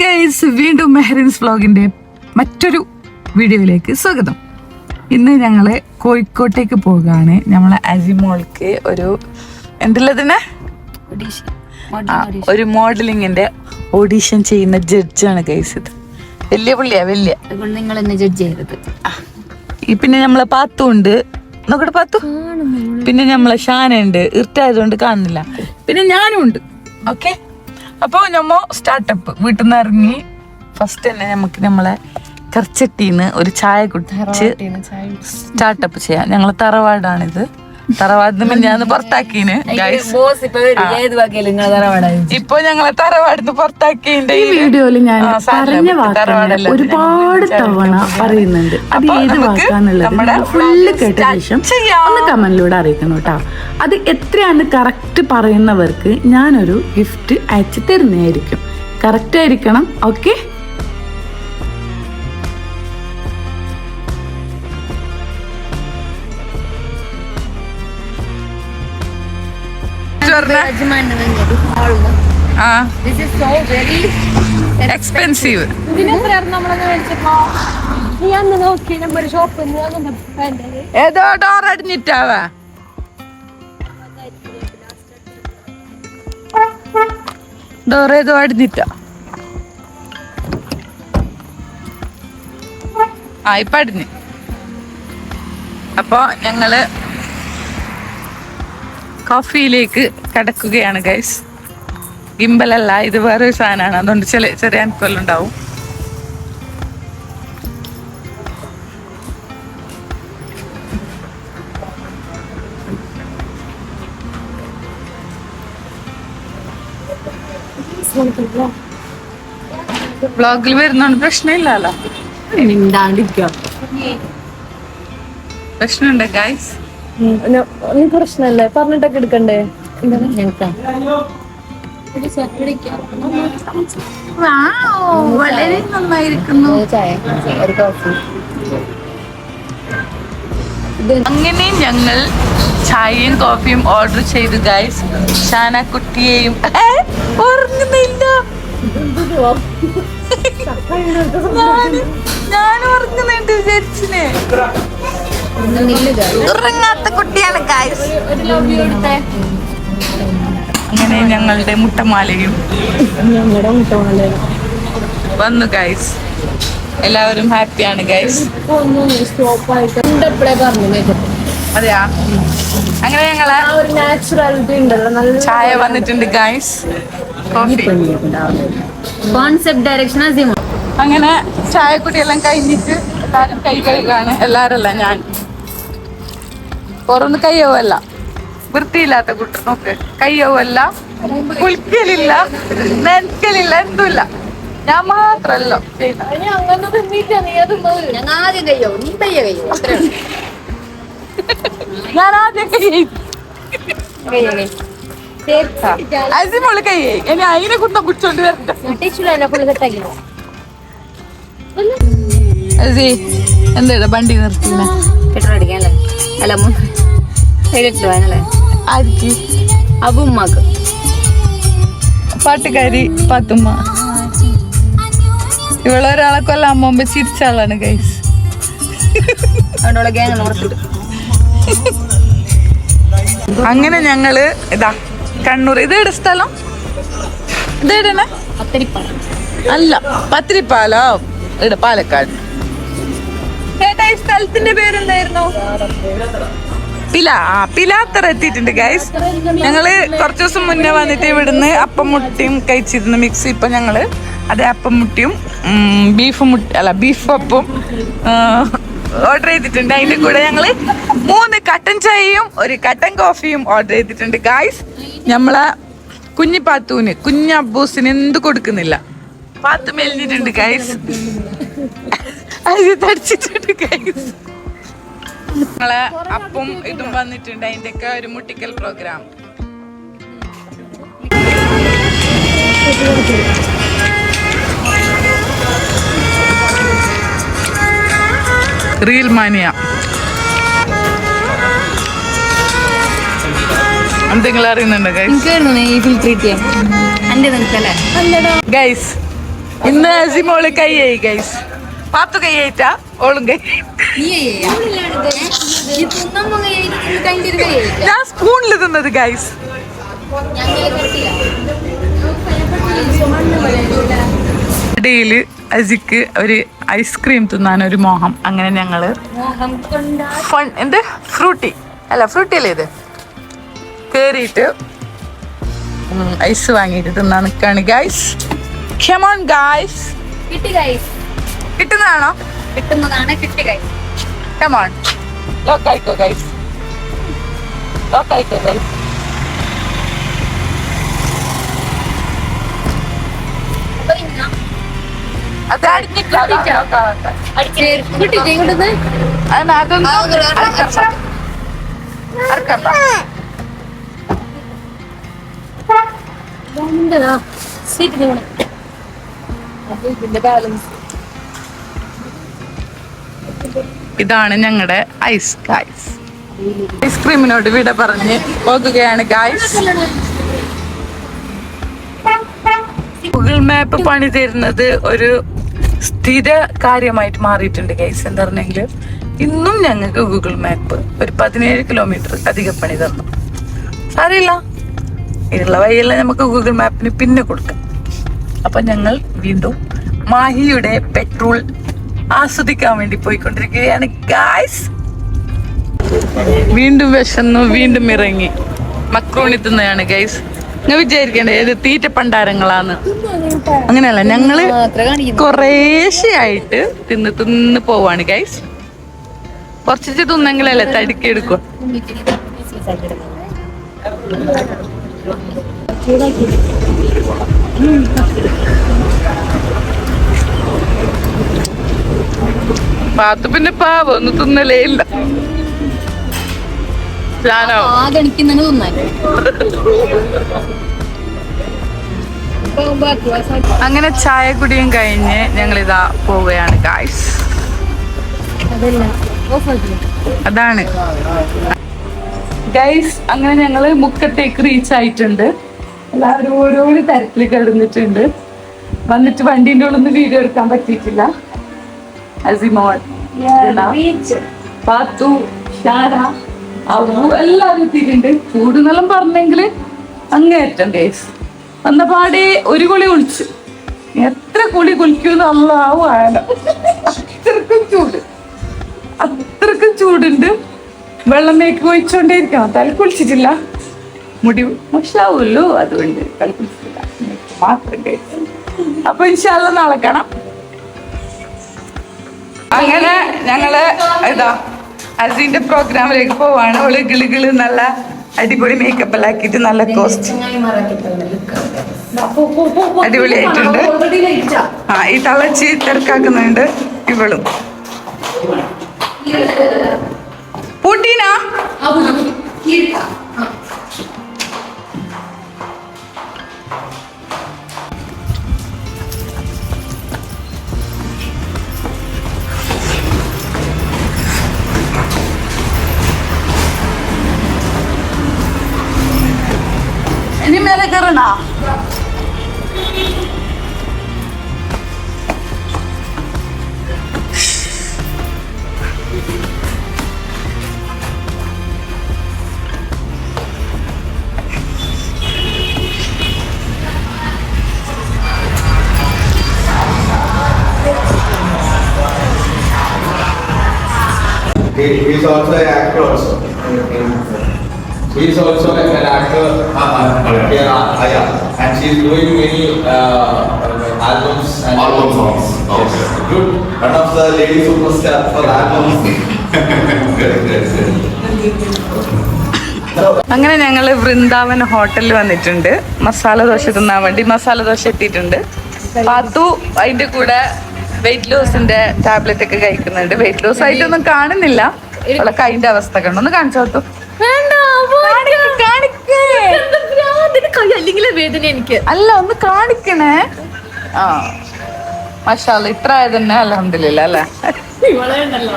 Guys വീണ്ടും മെഹറിൻസ് വ്ലോഗിന്റെ മറ്റൊരു വീഡിയോയിലേക്ക് സ്വാഗതം. ഇന്ന് ഞങ്ങൾ കോഴിക്കോട്ടേക്ക് പോകാണ് നമ്മളെ അജിമോൾക്ക് ഒരു എന്തുള്ളതിന് ആ, ഒരു മോഡലിങ്ങിന്റെ ഓഡീഷൻ ചെയ്യുന്ന ജഡ്ജാണ് ഗൈസ് ഇത്. വലിയ പുള്ളിയാ വലിയ. നിങ്ങൾ എന്നെ ജഡ്ജ് ചെയ്തത് ഈ പിന്നെ നമ്മളെ പാത്തു ഉണ്ട്. നോക്കട്ടെ പാത്തു. പിന്നെ നമ്മളെ ഷാന ഉണ്ട് ഇരുട്ടായതുകൊണ്ട് കാണുന്നില്ല. പിന്നെ ഞാനും ഉണ്ട് ഓക്കെ? അപ്പോൾ നമ്മ സ്റ്റാർട്ടപ്പ് വീട്ടിൽ നിന്ന് ഇറങ്ങി ഫസ്റ്റ് തന്നെ നമുക്ക് നമ്മളെ കർച്ചട്ടിന്ന് ഒരു ചായ കുടിച്ച് സ്റ്റാർട്ടപ്പ് ചെയ്യാം. ഞങ്ങളെ തറവാടാണിത്. തറവാടിന് പിന്നെ ഞാൻ പുറത്താക്കീന് ഇപ്പൊ ഞങ്ങളെ തറവാടിന്ന് പുറത്താക്കിന്റെ ഈ വീഡിയോയിൽ ഞാൻ പറഞ്ഞ തറവാടല്ല, ഒരുപാട് തവണ പറയുന്നുണ്ട്. അത് ഏത് വാക്കാന്നുള്ളത് നമ്മുടെ ഫുള്ള് കേട്ട ശേഷം ഒന്ന് കമന്റിലൂടെ അറിയിക്കണം കേട്ടോ അത് എത്രയാണ് കറക്റ്റ് പറയുന്നവർക്ക് ഞാനൊരു ഗിഫ്റ്റ് അയച്ചു തരുന്നതായിരിക്കും. കറക്റ്റ് ആയിരിക്കണം ഓക്കെ നിന്ന് വേണ്ടത് ഏതോ ഡോർ അടിഞ്ഞിട്ടാവാ. ഡോർ ഏതോ അടിഞ്ഞിട്ടാ. ആ ഇപ്പൊ അടിഞ്ഞ്. അപ്പൊ ഞങ്ങൾ കോഫിയിലേക്ക് കടക്കുകയാണ് ഗൈസ് ഗിംബലല്ല ഇത് വേറൊരു സാധനമാണ്. അതുകൊണ്ട് ചില ചെറിയ അനുഭവം ഉണ്ടാവും വ്ളോഗിൽ വരുന്നോണ്ട് പ്രശ്നമില്ലല്ലോ. പ്രശ്നമുണ്ട് ഗൈസ് നീ പ്രശ്നല്ലേ പറഞ്ഞിട്ടൊക്കെ എടുക്കണ്ടേ? വളരെ നന്നായിരിക്കുന്നു. അങ്ങനെ ഞങ്ങൾ ചായയും കോഫിയും ഓർഡർ ചെയ്തു ഗൈസ് ഷാന കുട്ടിയെയും ഉറങ്ങുന്നില്ല. ഞാൻ ഉറങ്ങുന്നുണ്ട് വിചാരിച്ചിനെ. ഉറങ്ങാത്ത കുട്ടിയാണ് ഗൈസ് ഒരു ലവ് യു എടുത്തേ അങ്ങനെ ഞങ്ങളുടെ മുട്ടമാലയും. ഞങ്ങളുടെ മുട്ടമാലയും വന്നു ഗൈസ് എല്ലാവരും ഹാപ്പിയാണ് ഗൈസ് അതെയാ? അങ്ങനെ ഞങ്ങളെ ഒരു നാച്ചുറാലിറ്റി ഉണ്ടല്ലോ നല്ല ചായ വന്നിട്ടുണ്ട് ഗൈസ് കോഫി കോൺസെപ്റ്റ് ഡയറക്ഷൻ അങ്ങനെ ചായക്കുടിയെല്ലാം കഴിഞ്ഞിട്ട് എല്ലാവരും കൈ കഴുകാണ്. എല്ലാരല്ല ഞാൻ. പുറന്ന് കയ്യവല്ല വൃത്തിയില്ലാത്ത കുട്ടി നോക്ക്. കയ്യവല്ല കുളിക്കലില്ല നനക്കലില്ല എന്തുമില്ല. ഞാൻ മാത്രല്ല. ഞാൻ ആദ്യം കയ്യോ നീ പയ്യ കയ്യോ. ഞാൻ ആദ്യം കയ്യോ. അസിമോൾ കയ്യേ. ഇനി അതിനെ കുന്ന കുടിച്ചോണ്ട് വരട്ടെ ടിഷ്യൂ എന്നെ പുള്ളി സെറ്റാക്കി അസി എന്താ വണ്ടി നിർത്തുന്ന കെട്ടടിക്കാനല്ലേ അല്ല സൈഡിട്ട് പോകാനല്ലേ? ആർക്ക്? അപ്പൊ ഉമ്മാക്ക്. പാട്ടുകാരി പാത്തുമ്മ. ഇവളൊരാളെ കൊല്ലാൻ പോകുമ്പോ ചിരിച്ച ആളാണ് ഗൈസ് അങ്ങനെ ഞങ്ങൾ ഇതാ കണ്ണൂർ. ഇത് എവിടെ സ്ഥലം? ഇത് എവിടെയാണ്? അല്ല പത്തിരിപ്പാലോ. ഇവിടെ പാലക്കാട്. സ്ഥലത്തിന്റെ പേരെന്തായിരുന്നു? പില ആ പിലാത്തറ എത്തിയിട്ടുണ്ട് ഗൈസ് ഞങ്ങൾ കുറച്ച് ദിവസം മുന്നേ വന്നിട്ട് ഇവിടുന്ന് അപ്പം മുട്ടിയും കഴിച്ചിരുന്നു മിക്സ് ഇപ്പൊ ഞങ്ങൾ അത് അപ്പം മുട്ടിയും ബീഫ് മുട്ട അല്ല ബീഫ് അപ്പും ഓർഡർ ചെയ്തിട്ടുണ്ട്. അതിന്റെ കൂടെ ഞങ്ങൾ മൂന്ന് കട്ടൻ ചായയും ഒരു കട്ടൻ കോഫിയും ഓർഡർ ചെയ്തിട്ടുണ്ട് ഗായ്സ് നമ്മളെ കുഞ്ഞി പാത്തൂന് കുഞ്ഞബ്ബൂസിന് എന്ത് കൊടുക്കുന്നില്ല. പാത്തു മെലിഞ്ഞിട്ടുണ്ട് ഗൈസ് അത് തടിച്ചിട്ടുണ്ട് ഗൈസ് നമ്മളെ അപ്പം ഇതും വന്നിട്ടുണ്ട്. അതിന്റെ ഒക്കെ ഒരു മുട്ടിക്കൽ പ്രോഗ്രാം റീൽ മാനിയ എന്തെങ്കിലും അറിയുന്നുണ്ടോ ഗൈസ് ഇന്ന് അസിമോൾ കൈ ആയി ഗൈസ് പാത്തു കൈയേറ്റാ ഓളും ഞാൻ സ്പൂണിൽ തിന്നത് ഗൈസ് ഇടയിൽ അജിക്ക് ഒരു ഐസ്ക്രീം തിന്നാൻ ഒരു മോഹം. അങ്ങനെ ഞങ്ങൾ എന്ത്? ഫ്രൂട്ടി. അല്ല ഫ്രൂട്ടി അല്ലേ ഇത്? കേറിയിട്ട് ഐസ് വാങ്ങിയിട്ട് തിന്നാൻ നിൽക്കാണ് ഗൈസ് ക്ഷമോൺ ഗൈസ് കിട്ടി ഗൈസ് കിട്ടുന്നതാണോ? കിട്ടുന്നതാണ് കിട്ടി ഗൈസ് ലോക്കായിക്കോ ഗൈസ് ലോക്കായിക്കോ ഗൈസ് ലോക്ക് ആയിക്കോ ഗൈസ് ബാലൻസ് ഇതാണ് ഞങ്ങളുടെ ഐസ് ഗായ്സ് ഐസ്ക്രീമിനോട് വിട പറഞ്ഞ് പോകുകയാണ് ഗായ്സ് ഗൂഗിൾ മാപ്പ് പണി തരുന്നത് ഒരു സ്ഥിര കാര്യമായിട്ട് മാറിയിട്ടുണ്ട് ഗൈസ് എന്താ പറഞ്ഞെങ്കിൽ ഇന്നും ഞങ്ങൾക്ക് ഗൂഗിൾ മാപ്പ് ഒരു പതിനേഴ് കിലോമീറ്റർ അധിക പണി തന്നു. സാരില്ല ഇതിലുള്ള വഴിയെല്ലാം നമുക്ക് ഗൂഗിൾ മാപ്പിന് പിന്നെ കൊടുക്കാം. അപ്പം ഞങ്ങൾ വീണ്ടും മാഹിയുടെ പെട്രോൾ ആസ്വദിക്കാൻ വേണ്ടി പോയിക്കൊണ്ടിരിക്കുകയാണ്. ഗായ്സ് വീണ്ടും വിശന്നു വീണ്ടും ഇറങ്ങി. മക്രോണി തിന്നെയാണ് ഗൈസ് നിങ്ങൾ വിചാരിക്കണ്ടേ ഏത് തീറ്റ പണ്ടാരങ്ങളാന്ന് അങ്ങനെയല്ല ഞങ്ങൾ കുറേശ്ശെയായിട്ട് തിന്ന് തിന്ന് പോവാണ് ഗൈസ് കുറച്ചിട്ട് തിന്നെങ്കിലല്ലേ തടുക്കി എടുക്കും പാത്തു പിന്നെ പാവ? ഒന്നും തിന്നലേ ഇല്ല. ഞാനോ? അങ്ങനെ ചായ കുടിയും കഴിഞ്ഞ് ഞങ്ങൾ ഇതാ പോവുകയാണ് ഗായ്സ് അതാണ്. ഗൈസ് അങ്ങനെ ഞങ്ങൾ മുക്കത്തേക്ക് റീച്ച് ആയിട്ടുണ്ട്. എല്ലാവരും ഓരോരോ തരത്തിൽ കിടന്നിട്ടുണ്ട്. വന്നിട്ട് വണ്ടീന്റെ ഉള്ളിൽ നിന്ന് വീഡിയോ എടുക്കാൻ പറ്റിയിട്ടില്ല. അസിമോൾ ജന, പാത്തു ഷാര അവു എല്ലാവരും എത്തിയിട്ടുണ്ട്. ചൂട് എന്നെല്ലാം പറഞ്ഞെങ്കിൽ അങ്ങേറ്റം ഗൈസ് വന്ന പാടെ ഒരു കുളി കുളിച്ചു. എത്ര കുളി കുളിക്കൂന്ന് അള്ളാവും ആയാലും. അത്രക്കും ചൂട്. അത്രക്കും ചൂടുണ്ട്. വെള്ളമേക്ക് ഒഴിച്ചോണ്ടേയിരിക്കണം. തല കുളിച്ചിട്ടില്ല. മുടി മോശാവുമല്ലോ അതുകൊണ്ട് തല കുളിച്ചിട്ടില്ല. മാത്രം കഴിച്ചു അപ്പൊ ഇൻഷാല്ല നാളെ കാണാം. അങ്ങനെ ഞങ്ങൾ ഇതാ അസിന്റെ പ്രോഗ്രാമിലേക്ക് പോവാണ്. ഓൾ ഗിളി ഗിളി നല്ല അടിപൊളി മേക്കപ്പ് എല്ലാം ആക്കിയിട്ട് നല്ല കോസ്റ്റ് അടിപൊളിയായിട്ടുണ്ട്. ആ ഈ തളച്ചി തിരക്കാക്കുന്നുണ്ട് ഇവളും. പൂട്ടീനാ? Also an actor also. He is also an actor. Uh, yeah, uh, yeah. And she is doing many uh, albums and Album songs. Okay. Yes. Good. One of the lady superstar for albums. അങ്ങനെ ഞങ്ങൾ വൃന്ദാവൻ ഹോട്ടലിൽ വന്നിട്ടുണ്ട് മസാല ദോശ തിന്നാൻ വേണ്ടി മസാല ദോശ എത്തിയിട്ടുണ്ട് പാത്തു അതിന്റെ കൂടെ wait ലോസിന്റെ tablet ഒക്കെ കഴിക്കുന്നുണ്ട് വെയിറ്റ് ലോസ് ആയിട്ടൊന്നും കാണുന്നില്ല അവളെ കൈന്റെ അവസ്ഥ കണ്ടു? ഒന്ന് കാണിച്ചു കൊടുത്തു വേദന എനിക്ക്. അല്ല ഒന്ന് കാണിക്കണേ. ആ. മഷാല ഇത്ര ആയത് തന്നെ അലഹമില്ല അല്ലേ? അങ്ങനെ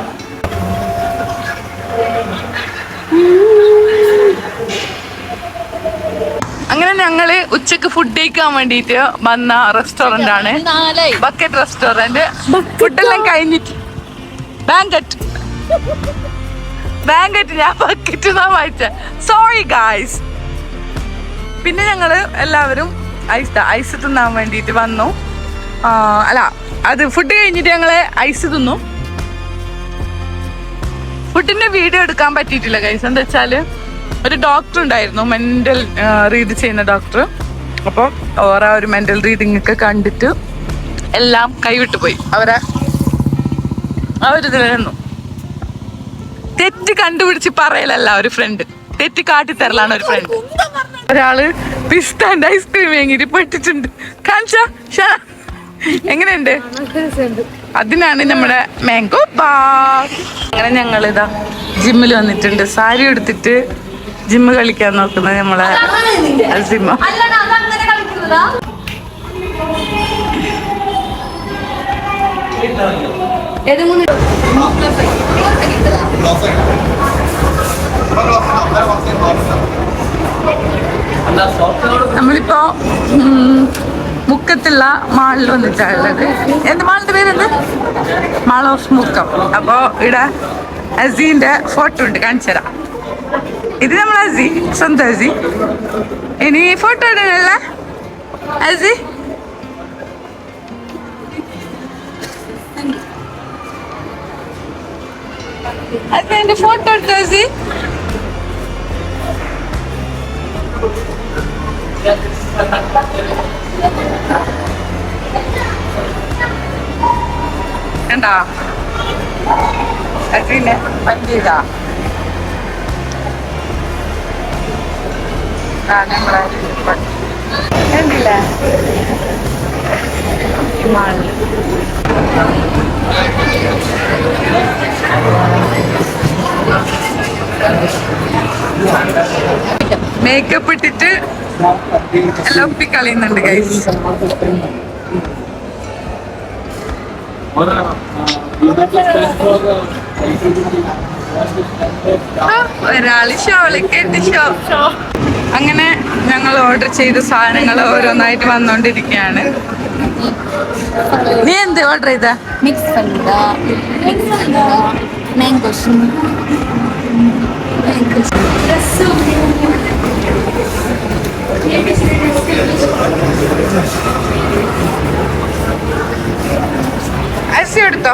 അങ്ങനെ ഞങ്ങൾ ഉച്ചയ്ക്ക് ഫുഡ് കഴിക്കാൻ വേണ്ടിട്ട് വന്ന റെസ്റ്റോറന്റ് ആണ് ബക്കറ്റ് റെസ്റ്റോറന്റ് ഫുഡെല്ലാം കഴിഞ്ഞിട്ട്. ബാങ്കറ്റ് ബാങ്കറ്റ് ഞാൻ ബക്കറ്റ് എന്നാ വായിച്ച. സോറി ഗായ്സ് പിന്നെ ഞങ്ങൾ എല്ലാവരും ഐസ് ഐസ് തിന്നാൻ വേണ്ടിയിട്ട് വന്നു. അല്ല അത് ഫുഡ് കഴിഞ്ഞിട്ട് ഞങ്ങൾ ഐസ് തിന്നു. ഫുഡിന്റെ വീഡിയോ എടുക്കാൻ പറ്റിയിട്ടില്ല ഗൈസ് എന്താ വെച്ചാൽ ഒരു ഡോക്ടർ ഉണ്ടായിരുന്നു. മെന്റൽ റീഡ് ചെയ്യുന്ന ഡോക്ടർ അപ്പോൾ ഓരോ ഒരു മെന്റൽ റീഡിംഗ് ഒക്കെ കണ്ടിട്ട് എല്ലാം കൈവിട്ടു പോയി അവരെ അവരിതിലായിരുന്നു തെറ്റ് കണ്ടുപിടിച്ച് പറയലല്ല ഒരു ഫ്രണ്ട് തെറ്റ് കാട്ടിത്തരലാണ് ഒരു ഫ്രണ്ട് ഒരാൾ പിസ്താന്റെ ഐസ്ക്രീം എങ്ങനെ പെട്ടിട്ടുണ്ട് കാണിച്ചാ എങ്ങനെയുണ്ട്? അതിനാണ് നമ്മുടെ മാംഗോ ബാർ അങ്ങനെ ഞങ്ങൾ ഇതാ ജിമ്മിൽ വന്നിട്ടുണ്ട്. സാരി എടുത്തിട്ട് ജിമ്മ് കളിക്കാൻ നോക്കുന്നത് നമ്മളെ ഏതെങ്കിലും അല്ലടാ നമ്മളിപ്പോ മുക്കത്തുള്ള മാളിൽ വന്നിട്ടുള്ളത് എന്ത് മാളിന്റെ പേരെന്ത്? Mall of Mukkam. അപ്പോ ഇവിടെ അസീന്റെ ഫോട്ടോ ഉണ്ട് കാണിച്ചു തരാം. ഇത് നമ്മൾ അസി സ്വന്തം അസി. ഇനി ഫോട്ടോ ഇടണല്ലേ? അസി? അസീന്റെ ഫോട്ടോ എടുത്തോ സി? കണ്ടാ? അതിനെ പറ്റിയതാ ആ നമ്മളെ കണ്ടില്ലേ? മേക്കപ്പ് ഇട്ടിട്ട് എല്ലാം ഒപ്പി കളയുന്നുണ്ട് ഗൈസ് ഒരാൾ ഷോളൊക്കെ അങ്ങനെ ഞങ്ങൾ ഓർഡർ ചെയ്ത സാധനങ്ങൾ ഓരോന്നായിട്ട് വന്നോണ്ടിരിക്കുകയാണ്. നീ എന്ത് ഓർഡർ ചെയ്ത mix falooda mix falooda mango അരിസി എടുത്തോ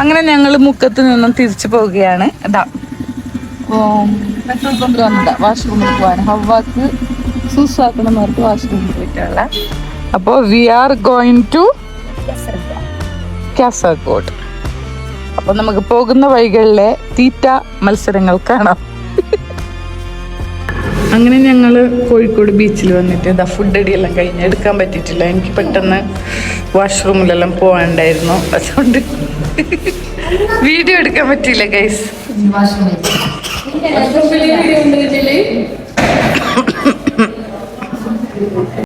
അങ്ങനെ ഞങ്ങൾ മുക്കത്ത് നിന്നും തിരിച്ചു പോവുകയാണ്. ഇതാ പെട്രോൾ പമ്പിൽ വന്നതാ വാഷ്റൂമിൽ പോകാൻ ഹവാക്ക് സൂസാക്കണം പറഞ്ഞിട്ട് വാഷ്റൂമിൽ പോയിട്ടുള്ള അപ്പോൾ we are going to Kasaragod അപ്പൊ നമുക്ക് പോകുന്ന വഴികളിലെ തീറ്റ മത്സരങ്ങൾ കാണാം. അങ്ങനെ ഞങ്ങൾ കോഴിക്കോട് ബീച്ചിൽ വന്നിട്ട് ഇതാ ഫുഡ് അടിയെല്ലാം കഴിഞ്ഞ് എടുക്കാൻ പറ്റിയിട്ടില്ല. എനിക്ക് പെട്ടെന്ന് വാഷ്റൂമിലെല്ലാം പോകാണ്ടായിരുന്നു അതുകൊണ്ട് വീഡിയോ എടുക്കാൻ പറ്റിയില്ല ഗൈസ്